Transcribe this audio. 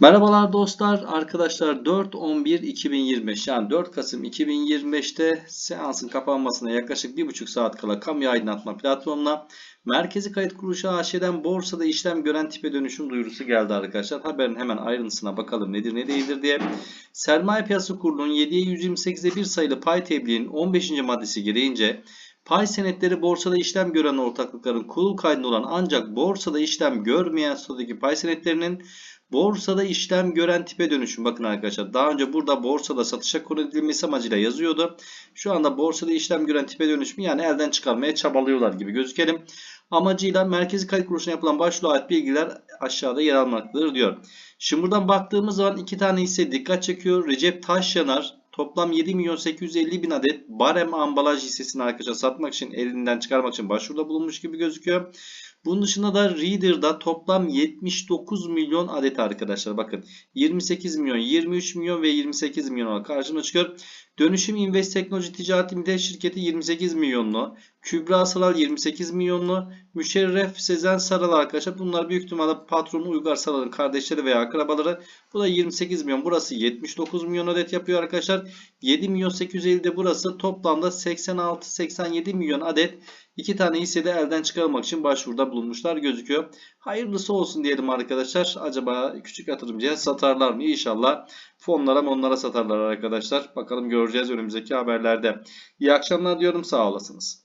Merhabalar dostlar, arkadaşlar 4.11.2025 yani 4 Kasım 2025'te seansın kapanmasına yaklaşık 1,5 saat kala kamu aydınlatma platformuna Merkezi Kayıt Kuruluşu AŞ'den borsada işlem gören tipe dönüşüm duyurusu geldi arkadaşlar. Haberin hemen ayrıntısına bakalım nedir ne değildir diye. Sermaye Piyasası Kurulu'nun 7'ye 128'de bir sayılı pay tebliğinin 15. maddesi gereğince Pay senetleri borsada işlem gören ortaklıkların kurul kaydında olan ancak borsada işlem görmeyen statüdeki pay senetlerinin Borsada işlem gören tipe dönüşüm. Bakın arkadaşlar daha önce burada borsada satışa konu edilmesi amacıyla yazıyordu. Şu anda borsada işlem gören tipe dönüşüm yani elden çıkarmaya çabalıyorlar gibi gözükelim. Amacıyla Merkezi Kayıt Kuruluşu'na yapılan başvuruya ait bilgiler aşağıda yer almaktadır diyor. Şimdi buradan baktığımız zaman iki tane hisse dikkat çekiyor. Recep Taşyanar toplam 7 milyon 850 bin adet barem ambalaj hissesini arkadaşlar satmak için elinden çıkarmak için başvuruda bulunmuş gibi gözüküyor. Bunun dışında da Reader'da toplam 79 milyon adet arkadaşlar. Bakın 28 milyon, 23 milyon ve 28 milyon olarak karşıma çıkıyor. Dönüşüm Invest Teknoloji Ticaret Limited şirketi 28 milyonlu. Kübra Saral 28 milyonlu. Müşerref Sezen Saral arkadaşlar. Bunlar büyük ihtimalle patronu Uygar Saral'ın kardeşleri veya akrabaları. Bu da 28 milyon. Burası 79 milyon adet yapıyor arkadaşlar. 7 milyon 850 de burası. Toplamda 86-87 milyon adet İki tane hissede elden çıkarmak için başvuruda bulunmuşlar gözüküyor. Hayırlısı olsun diyelim arkadaşlar. Acaba küçük yatırımcıya satarlar mı? İnşallah fonlara onlara satarlar arkadaşlar. Bakalım göreceğiz önümüzdeki haberlerde. İyi akşamlar diyorum sağ olasınız.